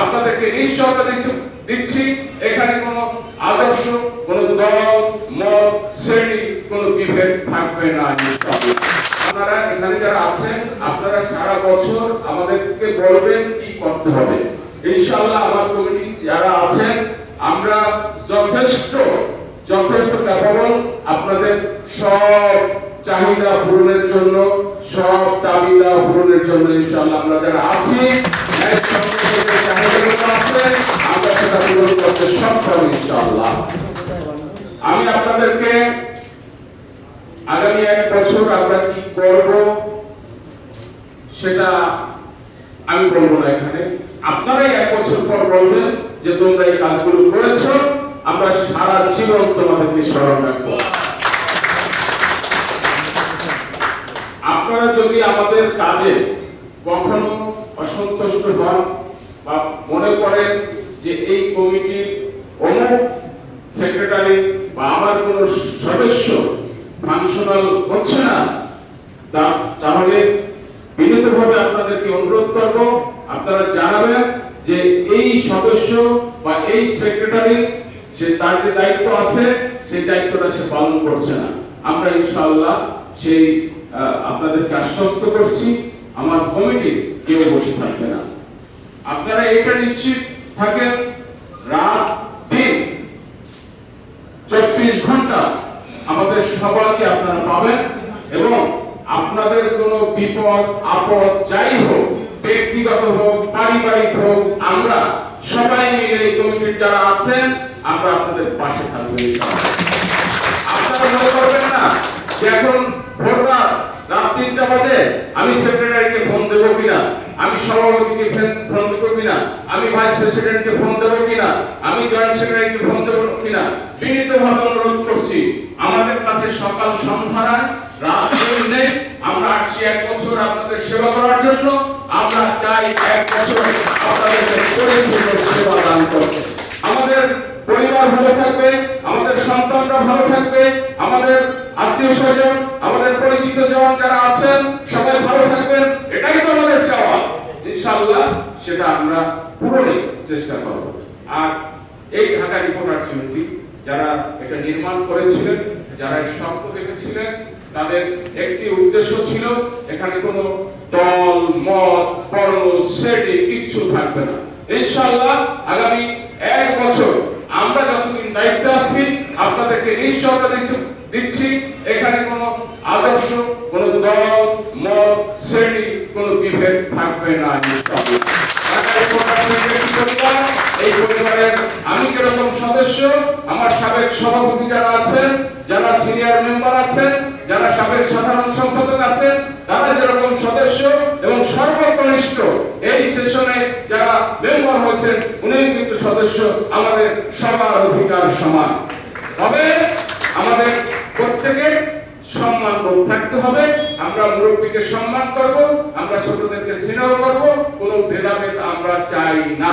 আপনাদেরকে নিশ্চয়তা দিচ্ছি। এখানে কোনো আদর্শ, কোনো দল, মত, শ্রেণি, কোনো বিভেদ থাকবে না আপনারা এখানে যারা আছেন, আপনারা সারা বছর আমাদেরকে বলবেন কি করতে হবে। ইনশাআল্লাহ আমার কমিটি যারা আছেন, আমরা যথেষ্ট যথেষ্ট ক্যাপাবল আপনাদের সব চাহিদা পূরণের জন্য, সব দাবিদা পূরণের জন্য ইনশাআল্লাহ আমরা যারা আছি আমরা আমি আপনাদেরকে আগামী এক বছর আমরা কি করব সেটা আমি বলব না এখানে। আপনারাই এক বছর পর বলবেন যে তোমরা এই কাজগুলো করেছ, আমরা সারা জীবন তোমাদেরকে স্মরণ রাখব। আপনারা যদি আমাদের কাজে কখনো অসন্তুষ্ট হন বা মনে করেন যে এই কমিটির অমুক সেক্রেটারি বা আমার কোনো সদস্য ফাংশনাল হচ্ছে না তাহলে বিনীতভাবে আপনাদেরকে অনুরোধ করব, আপনারা জানাবেন যে এই সদস্য বা এই সেক্রেটারি, সে তার যে দায়িত্ব আছে, সেই দায়িত্বটা সে পালন করছে না। আমরা ইনশাআল্লাহ সেই আপনাদেরকে আশ্বস্ত করছি, আমার কমিটি কেউ বসে থাকবে না। আপনারা এটা নিশ্চিত থাকেন, রাত দিন চব্বিশ ঘণ্টা আমাদের সবাইকে আপনারা পাবেন এবং আপনাদের কোনো বিপদ, আপদ যাই হোক, ব্যক্তিগত হোক, পারিবারিক হোক, আমরা সবাই মিলে এই কমিটির যারা আছেন, আমরা আপনাদের পাশে থাকব আপনারা মনে করবেন না যে এখন ভোর রাত তিনটা বাজে, আমি সেক্রেটারিকে ফোন দেবো কিনা? আমি সভাপতিকে ফোন- দেবো কিনা? আমি ভাইস প্রেসিডেন্টকে ফোন দেবো কিনা? আমি জয়েন্ট সেক্রেটারিকে ফোন দেবো কিনা? বিনীতভাবে অনুরোধ করছি, আমাদের কাছে সকাল সন্ধ্যা রাত নেই আমরা আসছি এক বছর আপনাদের সেবা করার জন্য। আমরা চাই এক বছর আপনাদেরকে পরিপূর্ণ সেবা দান করতে। আমাদের পরিবার ভালো থাকবে, আমাদের সন্তানরা ভালো থাকবে, আমাদের আত্মীয় স্বজন, আমাদের পরিচিত জন যারা আছেন, সবাই ভালো থাকবেন এটাই তো আমাদের চাওয়া ইনশাআল্লাহ সেটা আমরা পূরণের চেষ্টা করব আর এই ঢাকা রিপোর্টার সমিতি যারা এটা নির্মাণ করেছিলেন, যারা এই স্বপ্ন দেখেছিলেন, তাদের একটি উদ্দেশ্য ছিল, এখানে কোনো দল, মত, বর্ণ, শ্রেণি কিচ্ছু থাকবে না ইনশাআল্লাহ, আগামী এক বছর আমরা যতদিন দায়িত্বে আছি, আপনাদেরকে নিশ্চয়তা দিচ্ছি, এখানে কোনো আদর্শ, কোনো দল, মত, শ্রেণি, কোনো বিভেদ থাকবে না, ইনশাআল্লাহ। আমি যেরকম সদস্য? আমার সাবেক সভাপতি যারা আছেন, যারা সিনিয়র মেম্বার আছেন, যারা সাবেক সাধারণ সম্পাদক আছেন, তারা যেরকম সদস্য এবং সর্বকনিষ্ঠ এই সেশনে যারা মেম্বার হয়েছেন উনি কিন্তু সদস্য আমাদের সবার অধিকার সমান। তবে আমাদের প্রত্যেকের সম্মান থাকতে হবে। আমরা মুরব্বীকে সম্মান করব, আমরা ছোটদেরকে স্নেহ করব, কোনো আমরা চাই না।